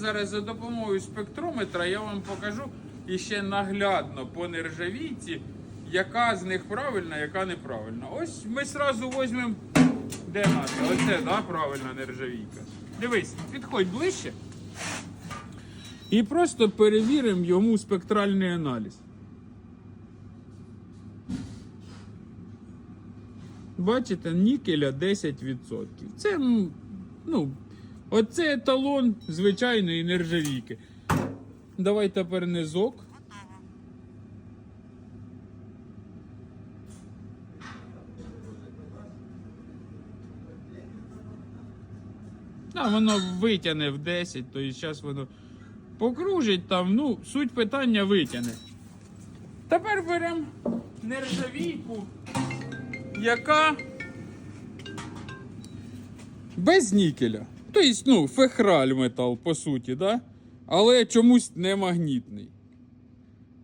зараз за допомогою спектрометра я вам покажу іще наглядно по нержавійці, яка з них правильна, яка неправильна. Ось ми сразу візьмемо. Де наша? Оце, да, правильна нержавійка. Дивись, підходь ближче. І просто перевіримо йому спектральний аналіз. Бачите, нікеля 10%. Це, ну, оце еталон звичайної нержавійки. Давай тепер низок. А воно витягне в 10, то і зараз воно покружить там, ну, суть питання витягне. Тепер беремо нержавійку, яка без нікеля. Тобто, ну, фехраль метал, по суті, да? але чомусь не магнітний.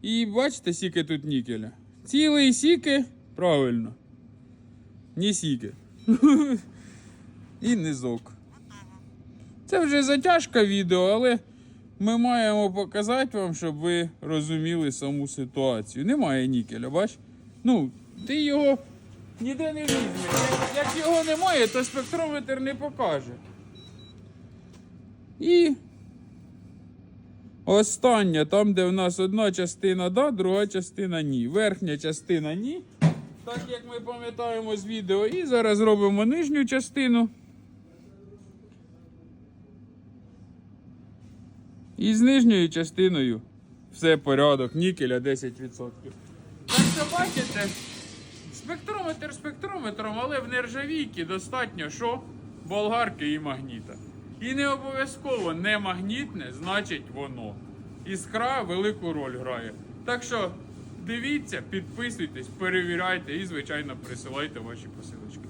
І бачите, сіки тут нікеля. Цілий сіки, правильно. Ні сіки. І низок. Це вже затяжка відео, але ми маємо показати вам, щоб ви розуміли саму ситуацію. Немає нікеля, бач? Ну, ти його ніде не візьмеш. Як, його немає, то спектрометр не покаже. І остання, там, де в нас одна частина да, друга частина ні. Верхня частина ні. Так як ми пам'ятаємо з відео. І зараз робимо нижню частину. І з нижньою частиною все порядок, нікеля 10%. Так що бачите, спектрометр спектрометром, але в нержавійки достатньо що? Болгарки і магніта. І не обов'язково не магнітне, значить воно. Іскра велику роль грає. Так що дивіться, підписуйтесь, перевіряйте і, звичайно, присилайте ваші посилання.